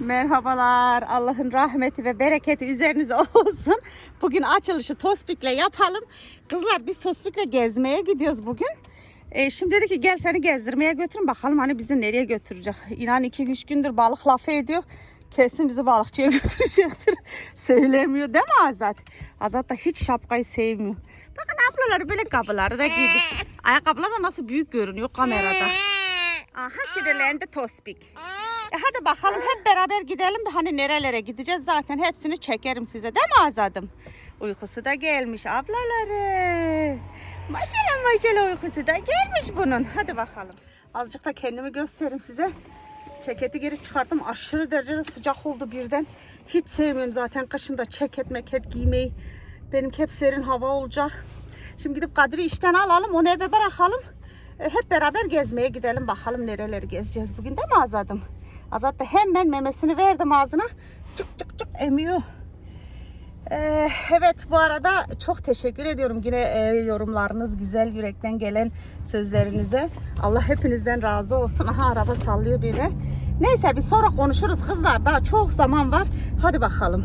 Merhabalar. Allah'ın rahmeti ve bereketi üzerinize olsun. Bugün açılışı Tospik'le yapalım. Kızlar biz Tospik'le gezmeye gidiyoruz bugün. Ee, şimdi dedi ki gel seni gezdirmeye götürün bakalım hani bizi nereye götürecek. İnan iki üç gündür balık lafı ediyor. Kesin bizi balıkçıya götürecektir. Söylemiyor değil mi Azat? Azat da hiç şapkayı sevmiyor. Bakın ablaları böyle kapıları da giydi. Ayakkabılar da nasıl büyük görünüyor kamerada. Aha sinirlendi Tospik. E hadi bakalım hep beraber gidelim. Hani nerelere gideceğiz zaten hepsini çekerim size değil mi Azadım? Uykusu da gelmiş ablaları. Maşallah maşallah uykusu da gelmiş bunun. Hadi bakalım. Azıcık da kendimi göstereyim size. Ceketi geri çıkarttım. Aşırı derecede sıcak oldu birden. Hiç sevmiyorum zaten kışında ceket meket giymeyi. Benimki hep serin hava olacak. Şimdi gidip Kadir'i işten alalım. Onu eve bırakalım. E, hep beraber gezmeye gidelim. Bakalım nereleri gezeceğiz bugün değil mi Azad'ım? Azat da hemen memesini verdim ağzına. Çık çık çık emiyor. Ee, evet bu arada çok teşekkür ediyorum yine e, yorumlarınız güzel yürekten gelen sözlerinize. Allah hepinizden razı olsun. Aha araba sallıyor biri. Neyse bir sonra konuşuruz kızlar. Daha çok zaman var. Hadi bakalım.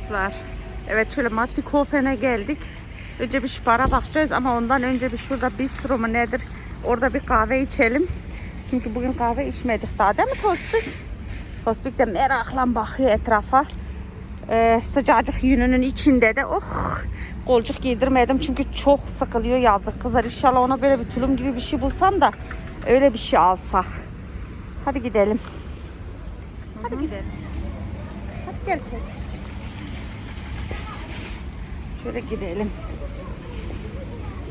Kızlar. Evet şöyle Matti Kofen'e geldik. Önce bir para bakacağız ama ondan önce bir şurada bistro mu nedir? Orada bir kahve içelim. Çünkü bugün kahve içmedik daha değil mi Tospik? Tospik de merakla bakıyor etrafa. Ee, sıcacık yününün içinde de oh kolcuk giydirmedim çünkü çok sıkılıyor yazık kızlar. İnşallah ona böyle bir tulum gibi bir şey bulsam da öyle bir şey alsak. Hadi gidelim. Hadi gidelim. Hadi gel Tospik. Şöyle gidelim.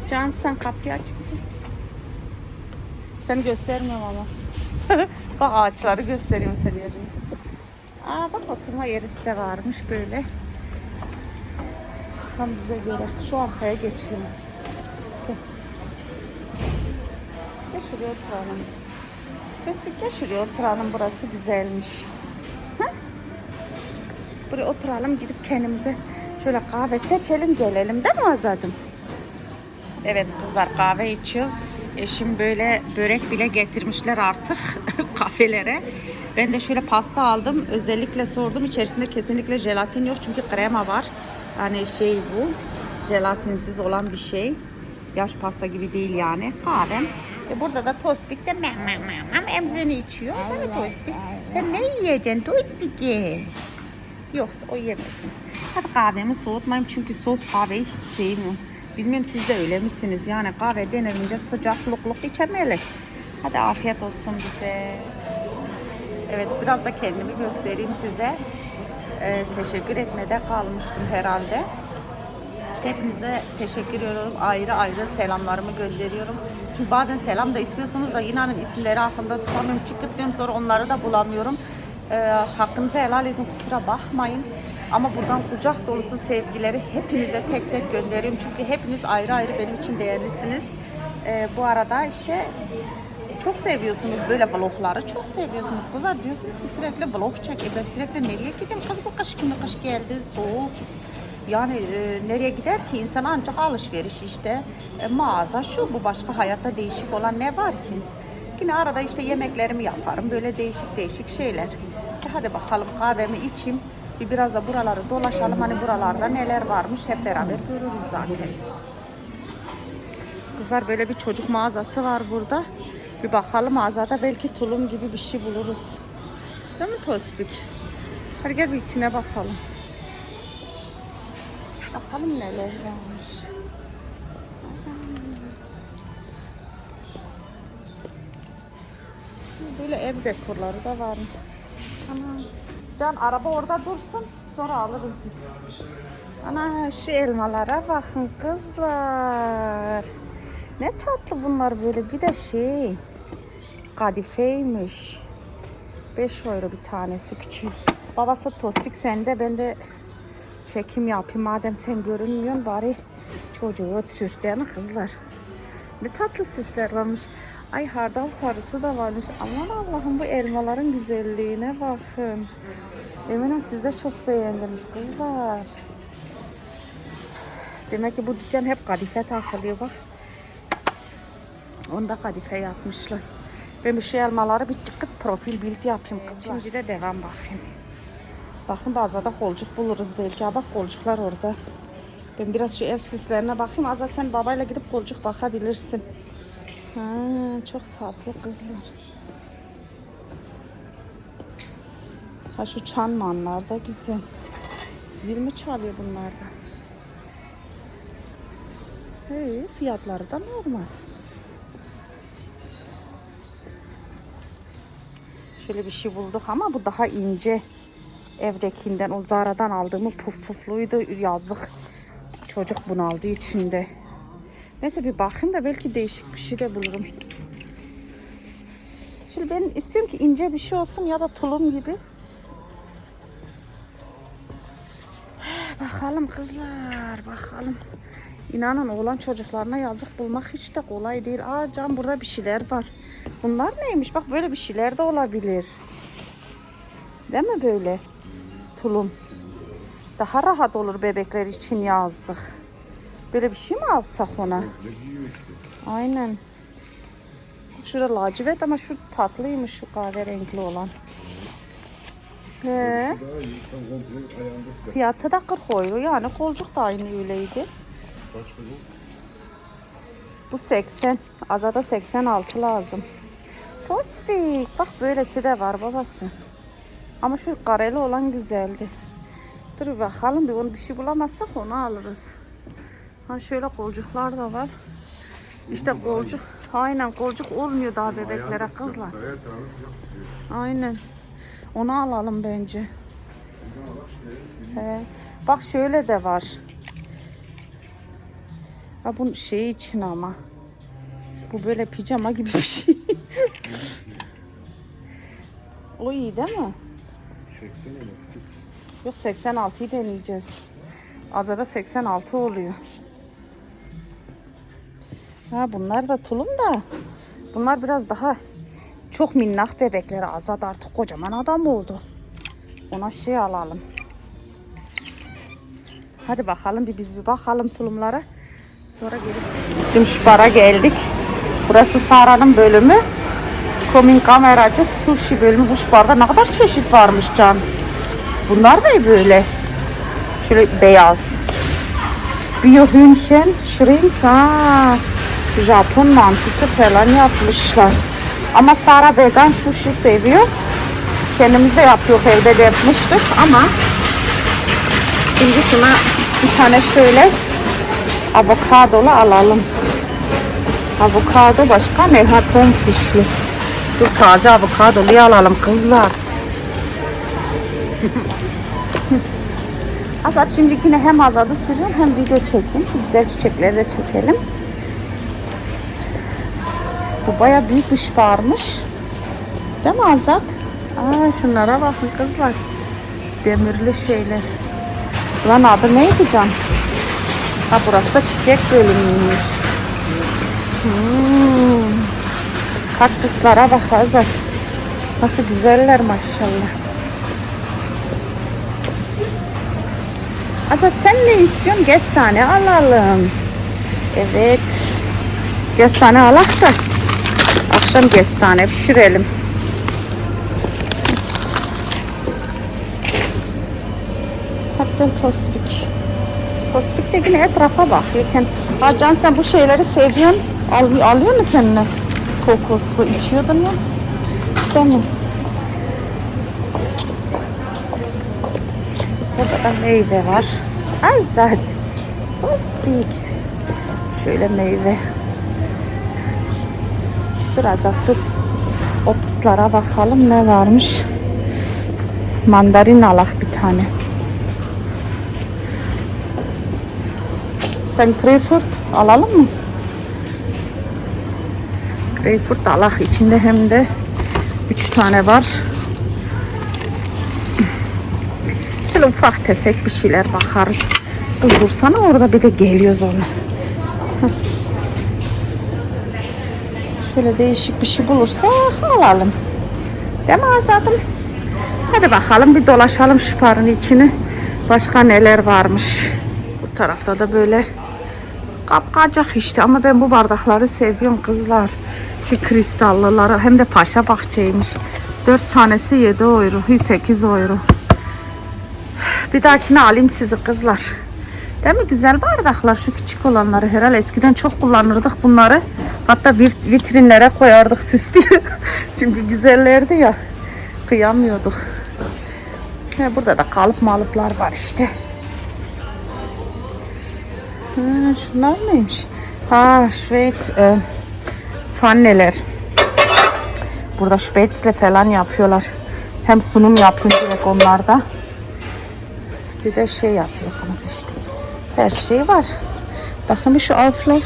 Can sen kapıyı aç kızım. Seni göstermiyorum ama. bak ağaçları göstereyim seni yerini. Aa bak oturma yerisi de varmış böyle. Tam bize göre. Şu arkaya geçelim. Gel. Şuraya oturalım. Kestik gel şuraya oturalım. Burası güzelmiş. Ha? Buraya oturalım gidip kendimize şöyle kahve seçelim gelelim değil mi Azadım? Evet kızlar kahve içiyoruz. Eşim böyle börek bile getirmişler artık kafelere. Ben de şöyle pasta aldım. Özellikle sordum. İçerisinde kesinlikle jelatin yok. Çünkü krema var. Hani şey bu. Jelatinsiz olan bir şey. Yaş pasta gibi değil yani. Kahvem. E burada da Tospik de mem mem mem emzini içiyor. Değil mi Tospik? Sen ne yiyeceksin Tospik'i? Yoksa o yemesin. Hadi kahvemi soğutmayayım çünkü soğuk kahveyi hiç sevmiyorum. Bilmiyorum siz de öyle misiniz? Yani kahve denilince sıcak lukluk içemeli. Hadi afiyet olsun bize. Evet biraz da kendimi göstereyim size. Ee, teşekkür etmede kalmıştım herhalde. İşte hepinize teşekkür ediyorum. Ayrı ayrı selamlarımı gönderiyorum. Çünkü bazen selam da istiyorsunuz da inanın isimleri hakkında tutamıyorum. Çıkıp sonra onları da bulamıyorum. Ee, hakkınızı helal edin kusura bakmayın. Ama buradan kucak dolusu sevgileri hepinize tek tek gönderiyorum. Çünkü hepiniz ayrı ayrı benim için değerlisiniz. Ee, bu arada işte çok seviyorsunuz böyle vlogları. Çok seviyorsunuz kızlar. Diyorsunuz ki sürekli vlog çek. E ben sürekli nereye gideyim? Kız bu kış günü kış geldi. Soğuk. Yani e, nereye gider ki? İnsan ancak alışveriş işte. E, mağaza şu bu başka hayatta değişik olan ne var ki? Yine arada işte yemeklerimi yaparım. Böyle değişik değişik şeyler. E, hadi bakalım kahvemi içeyim. Bir biraz da buraları dolaşalım. Hani buralarda neler varmış hep beraber görürüz zaten. Kızlar böyle bir çocuk mağazası var burada. Bir bakalım mağazada belki tulum gibi bir şey buluruz. Değil mi Tospik? Hadi gel bir içine bakalım. Bakalım neler varmış. Böyle ev dekorları da varmış. Ana. Can araba orada dursun. Sonra alırız biz. Ana şu elmalara bakın kızlar. Ne tatlı bunlar böyle. Bir de şey. Kadifeymiş. 5 euro bir tanesi küçük. Babası Tospik sende ben de çekim yapayım madem sen görünmüyorsun bari çocuğu süs değil mi kızlar? Ne tatlı süsler varmış. Ay hardal sarısı da varmış. Aman Allah'ım bu elmaların güzelliğine bakın. Eminim siz de çok beğendiniz kızlar. Demek ki bu dükkan hep kadife takılıyor bak. Onda kadife yapmışlar. Ben bu şey elmaları bir çıkıp profil bildi yapayım kızlar. Şimdi de devam bakayım. Bakın bazen de kolcuk buluruz belki. Ha bak kolcuklar orada. Ben biraz şu ev süslerine bakayım. Azat sen babayla gidip kolcuk bakabilirsin. Ha, çok tatlı kızlar. Ha şu çan manlar da güzel. Zil mi çalıyor bunlardan? Hey, fiyatları da normal. Şöyle bir şey bulduk ama bu daha ince. Evdekinden o Zara'dan aldığımı puf pufluydu yazık. Çocuk bunaldığı içinde. Neyse bir bakayım da belki değişik bir şey de bulurum. Şimdi ben istiyorum ki ince bir şey olsun ya da tulum gibi. Bakalım kızlar bakalım. İnanın oğlan çocuklarına yazık bulmak hiç de kolay değil. Aa can burada bir şeyler var. Bunlar neymiş? Bak böyle bir şeyler de olabilir. Değil mi böyle? Tulum. Daha rahat olur bebekler için yazık. Böyle bir şey mi alsak ona? Giyiyor işte. Aynen. Şurada lacivert ama şu tatlıymış şu kahverengi olan. He. Ayağında sıkar. Fiyatı da 40 euro yani kolcuk da aynı öyleydi. Kaç? Bu 80. Azada 86 lazım. Tospik. Bak böylesi de var babası. Ama şu kareli olan güzeldi. Dur bakalım bir onu bir şey bulamazsak onu alırız. Ha şöyle kolcuklar da var. İşte kolcuk. Aynen kolcuk olmuyor daha bebeklere Ayağında sıcak kızlar. Aynen. Onu alalım bence. He. Bak şöyle de var. Ha bu şey için ama. Bu böyle pijama gibi bir şey. o iyi değil mi? Çeksene ne küçük. Yok 86'yı deneyeceğiz. Azada 86 oluyor. Ha bunlar da tulum da. Bunlar biraz daha çok minnak bebekleri. Azad artık kocaman adam oldu. Ona şey alalım. Hadi bakalım bir biz bir bakalım tulumlara. Sonra gelip. Şimdi şu bara geldik. Burası Sara'nın bölümü. Komin kameracı sushi bölümü. Bu barda ne kadar çeşit varmış Can. Bunlar ne böyle? Şöyle beyaz. Biohühnchen, shrimps, ha. Japon mantısı falan yapmışlar. Ama Sara vegan sushi seviyor. Kendimiz de yapıyor de yapmıştık ama şimdi şuna bir tane şöyle avokadolu alalım. Avokado başka ne? Ha fişli. Dur taze avokadoluyu alalım kızlar. Azat şimdi yine hem Azad'ı sürüyorum hem video çekeyim. Şu güzel çiçekleri de çekelim. Bu baya büyük bir varmış. Değil mi Azat? Aa şunlara bakın kızlar. Demirli şeyler. Lan adı neydi Can? Ha burası da çiçek bölümüymüş. Hmm. Kaktüslara bak Azat. Nasıl güzeller maşallah. Azat sen ne istiyorsun? Kestane alalım. Evet. Kestane alak da akşam kestane pişirelim. Hadi gel tospik. Tospik de yine etrafa bakıyorken. Ha Can sen bu şeyleri seviyorsun. Al, alıyor mu kendine? Kokoslu içiyordun ya. İstemiyorum. Burada da meyve var. Azat. Tospik. Şöyle meyve. Azat dur. Opslara bakalım ne varmış. Mandarin alak bir tane. Sen greyfurt alalım mı? Greyfurt alak içinde hem de üç tane var. Şöyle ufak tefek bir şeyler bakarız. Kız dursana orada bir de geliyoruz ona. Şöyle değişik bir şey bulursak alalım. Değil mi Azad'ım? Hadi bakalım bir dolaşalım şu parın içini. Başka neler varmış. Bu tarafta da böyle kapkacak işte ama ben bu bardakları seviyorum kızlar. Şu kristallıları hem de paşa bahçeymiş. 4 tanesi 7 euro, 8 euro. Bir dahakine alayım sizi kızlar. Değil mi? Güzel bardaklar şu küçük olanları herhalde eskiden çok kullanırdık bunları. Hatta vit- vitrinlere koyardık süs. Çünkü güzellerdi ya. Kıyamıyorduk. He, burada da kalıp malıplar var işte. Ha, şunlar neymiş? Ha, Schweiz e, fanneler. Burada Spätzle falan yapıyorlar. Hem sunum yapın direkt onlarda. Bir de şey yapıyorsunuz işte. Her şey var. Bakın şu Auflauf.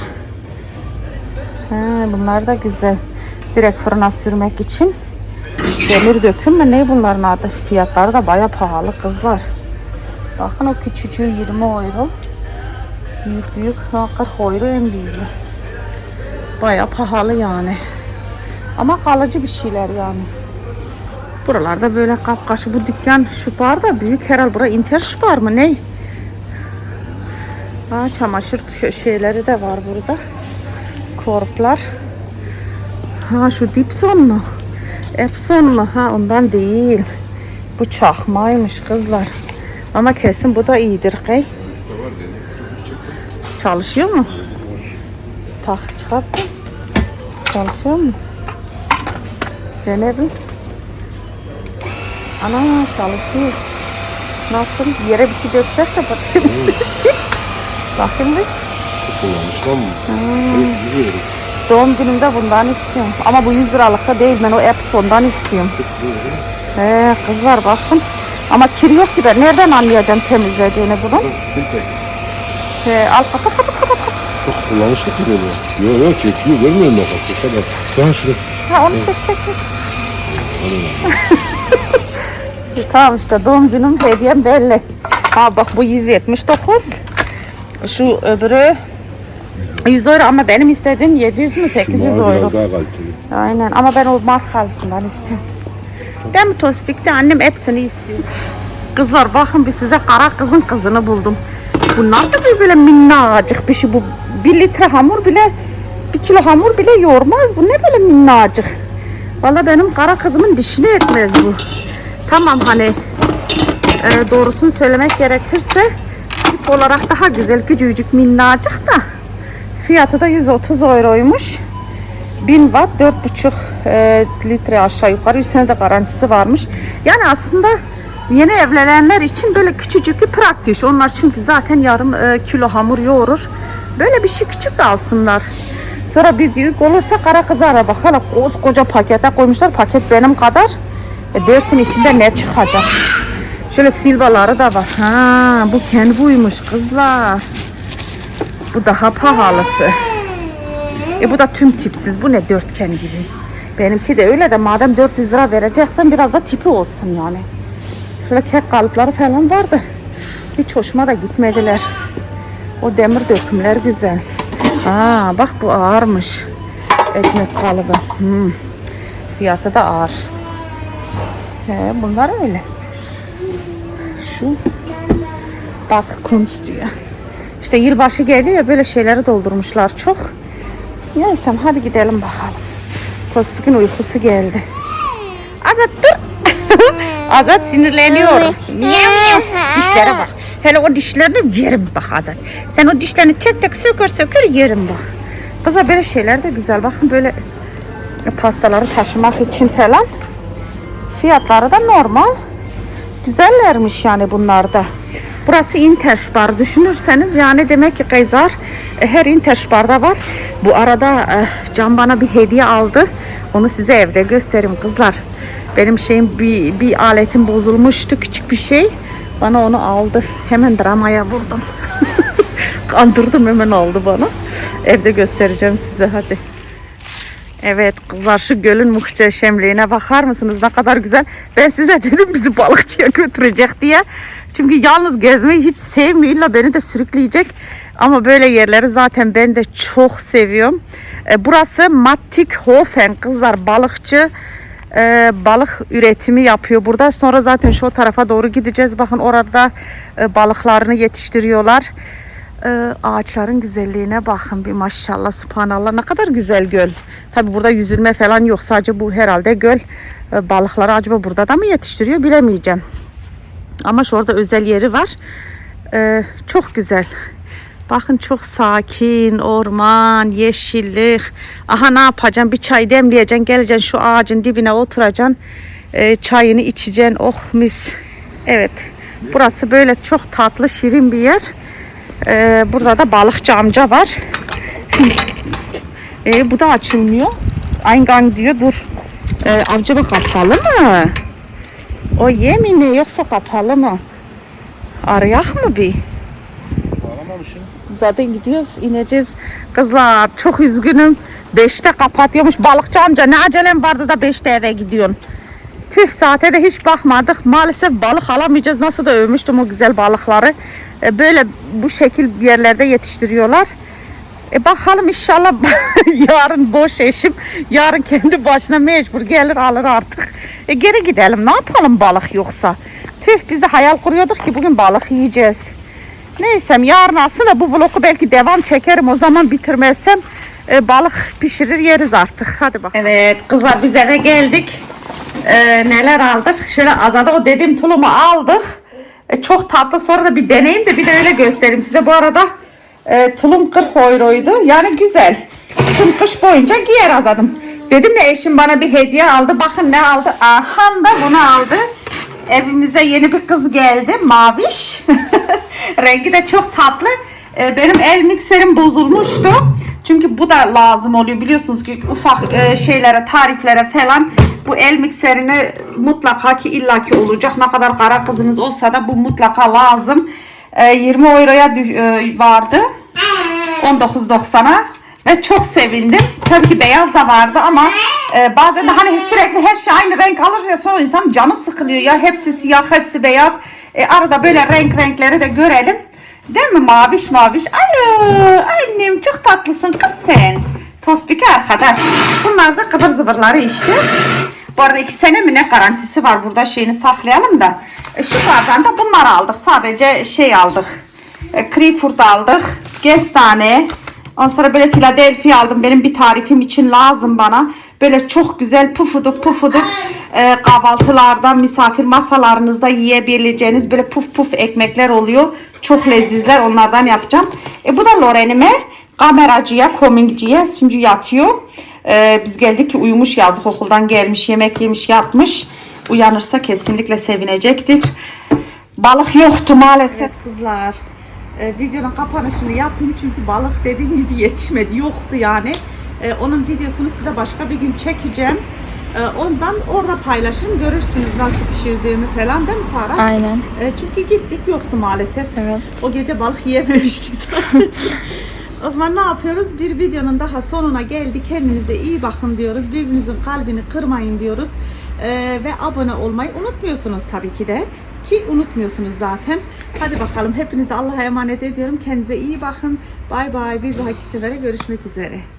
Ha, bunlar da güzel. Direkt fırına sürmek için. Demir döküm mü ne bunların adı? Fiyatları da baya pahalı kızlar. Bakın o küçücüğü 20 euro. Büyük büyük ha, 40 euro en büyüğü. Baya pahalı yani. Ama kalıcı bir şeyler yani. Buralarda böyle kapkaşı bu dükkan şu bar da büyük herhal bura Interspar mı ne? Ha, çamaşır şeyleri de var burada. Korplar. Ha şu Dipson mu? Epson mu? Ha ondan değil. Bu çakmaymış kızlar. Ama kesin bu da iyidir. Çıktı. Çalışıyor mu? Tak çıkarttım. Çalışıyor mu? Dene bir. Ana çalışıyor. Nasıl? Yere bir şey döksek de bakayım Bakayım bir. Çok kullanmış lan bu. Evet, biliyorum. Doğum günümde bundan istiyorum. Ama bu 100 liralıkta değil. Ben o Epson'dan istiyorum. He kızlar bakın. Ama kir yok ki ben nereden anlayacağım temizlediğini bunu? Bak, Siltex. He, al kapat kapat kapat. Çok kullanışlı ki böyle. Yok yok çekiyor. Görmüyor musun bak? Sese bak. Daha şurada. Ha onu çek çek çek. tamam işte doğum günüm hediyem belli. Ha bak bu 179. Şu öbürü 100 euro ama benim istediğim 700 mü 800 Şu mavi euro. biraz daha kaliteli. Aynen ama ben o markalısından istiyorum. Değil mi Tospik'te annem hepsini istiyor. Kızlar bakın bir size kara kızın kızını buldum. Bu nasıl bir böyle minnacık bir şey bu. Bir litre hamur bile bir kilo hamur bile yoğurmaz. Bu ne böyle minnacık. Valla benim kara kızımın dişine etmez bu. Tamam hani e, doğrusunu söylemek gerekirse olarak daha güzel küçücük minnacık da fiyatı da 130 euroymuş. 1000 watt 4,5 e, litre aşağı yukarı 100 sene de garantisi varmış. Yani aslında yeni evlenenler için böyle küçücük bir praktik. Onlar çünkü zaten yarım e, kilo hamur yoğurur. Böyle bir şey küçük alsınlar. Sonra bir büyük olursa kara kızara bak. Hala koskoca pakete koymuşlar. Paket benim kadar. E dersin içinde ne çıkacak? Şöyle silbaları da var. Ha, bu kenbuymuş kızlar. Bu daha pahalısı. E bu da tüm tipsiz. Bu ne dörtgen gibi. Benimki de öyle de madem 400 lira vereceksen biraz da tipi olsun yani. Şöyle kek kalıpları falan vardı. Hiç hoşuma da gitmediler. O demir dökümler güzel. Aa bak bu ağırmış. Ekmek kalıbı. Hmm. Fiyatı da ağır. He, bunlar öyle. Şu bak kunst diyor. İşte yılbaşı geliyor ya böyle şeyleri doldurmuşlar çok. Neyse hadi gidelim bakalım. Tospik'in uykusu geldi. Azat dur. Azat sinirleniyor. Dişlere bak. Hele o dişlerini yerim bak Azat. Sen o dişlerini tek tek sökür sökür yerim bak. Kızlar böyle şeyler de güzel. Bakın böyle pastaları taşımak için falan. Fiyatları da normal. Güzellermiş yani bunlar da. Burası Interspar düşünürseniz yani demek ki Kayzar e, her Interspar'da var. Bu arada e, Can bana bir hediye aldı. Onu size evde göstereyim kızlar. Benim şeyim bir, bir aletim bozulmuştu küçük bir şey. Bana onu aldı. Hemen dramaya vurdum. Kandırdım hemen aldı bana. Evde göstereceğim size hadi. Evet kızlar şu gölün muhteşemliğine bakar mısınız ne kadar güzel. Ben size dedim bizi balıkçıya götürecek diye. Çünkü yalnız gezmeyi hiç sevmiyor. İlla beni de sürükleyecek. Ama böyle yerleri zaten ben de çok seviyorum. E, burası Mattighofen kızlar balıkçı e, balık üretimi yapıyor burada. Sonra zaten şu tarafa doğru gideceğiz. Bakın orada e, balıklarını yetiştiriyorlar. Ee, ağaçların güzelliğine bakın bir maşallah subhanallah ne kadar güzel göl. Tabi burada yüzülme falan yok sadece bu herhalde göl. Ee, balıkları acaba burada da mı yetiştiriyor bilemeyeceğim. Ama şurada özel yeri var. Ee, çok güzel. Bakın çok sakin, orman, yeşillik. Aha ne yapacaksın? Bir çay demleyeceksin, geleceksin şu ağacın dibine oturacaksın. Ee, çayını içeceksin. Oh mis. Evet. Burası böyle çok tatlı, şirin bir yer. Ee, burada da balıkçı amca var. Ee, bu da açılmıyor. Eingang diyor. Dur. Ee, acaba kapalı mı? O yeminle yoksa kapalı mı? Arayak mı bir? Bağlamamışsın. Zaten gidiyoruz, ineceğiz. Kızlar çok üzgünüm. Beşte kapatıyormuş balıkçı amca. Ne acelem vardı da beşte eve gidiyorsun. Tüh saate de hiç bakmadık. Maalesef balık alamayacağız. Nasıl da övmüştüm o güzel balıkları. E, Böyle bu şekil yerlerde yetiştiriyorlar. E bakalım inşallah yarın boş eşim. Yarın kendi başına mecbur gelir alır artık. E geri gidelim. Ne yapalım balık yoksa? Tüh biz de hayal kuruyorduk ki bugün balık yiyeceğiz. Neyse yarın aslında bu vlogu belki devam çekerim. O zaman bitirmezsem e, balık pişirir yeriz artık. Hadi bakalım. Evet kızlar biz eve geldik. E, neler aldık? Şöyle azada o dediğim tulumu aldık. E, çok tatlı. Sonra da bir deneyim de bir de öyle göstereyim size. Bu arada e, tulum 40 euroydu. Yani güzel. Tüm kış boyunca giyer azadım. Dedim ya eşim bana bir hediye aldı. Bakın ne aldı. Ahan da bunu aldı. Evimize yeni bir kız geldi. Maviş. Rengi de çok tatlı. Ee, Benim el mikserim bozulmuştu. Çünkü bu da lazım oluyor. Biliyorsunuz ki ufak e, şeylere, tariflere falan bu el mikserini mutlaka ki illaki olacak. Ne kadar kara kızınız olsa da bu mutlaka lazım. Ee, 20 euroya düş- e, vardı. 19.90'a ve çok sevindim. Tabii ki beyaz da vardı ama e, bazen de hani sürekli her şey aynı renk alır ya sonra insan canı sıkılıyor ya hepsi siyah hepsi beyaz. E, arada böyle renk renkleri de görelim. Değil mi maviş maviş? Alo annem çok tatlısın kız sen. Tospiki arkadaş. Bunlar da kıvır zıvırları işte. Bu arada iki sene mi ne garantisi var burada şeyini saklayalım da. E, şunlardan da bunlar aldık. Sadece şey aldık. E, Krefurt aldık. Gestane. Ondan sonra böyle Philadelphia aldım. Benim bir tarifim için lazım bana. Böyle çok güzel pufuduk pufuduk e, kahvaltılarda, misafir masalarınızda yiyebileceğiniz böyle puf puf ekmekler oluyor. Çok lezizler. Onlardan yapacağım. E, bu da Loren'ime. Kameracıya, komingciye. Şimdi yatıyor. E, biz geldik ki uyumuş yazık okuldan gelmiş, yemek yemiş, yatmış. Uyanırsa kesinlikle sevinecektir. Balık yoktu maalesef kızlar. Ee, videonun kapanışını yapayım çünkü balık dediğim gibi yetişmedi. Yoktu yani. Ee, onun videosunu size başka bir gün çekeceğim. Ee, ondan orada paylaşırım. Görürsünüz nasıl pişirdiğimi falan değil mi Sara? Aynen. Ee, çünkü gittik yoktu maalesef. Evet. O gece balık yiyememiştik zaten. o zaman ne yapıyoruz? Bir videonun daha sonuna geldik. Kendinize iyi bakın diyoruz. Birbirinizin kalbini kırmayın diyoruz. Ee, ve abone olmayı unutmuyorsunuz tabii ki de. Ki unutmuyorsunuz zaten. Hadi bakalım hepinizi Allah'a emanet ediyorum. Kendinize iyi bakın. Bay bay. Bir dahaki sefere görüşmek üzere.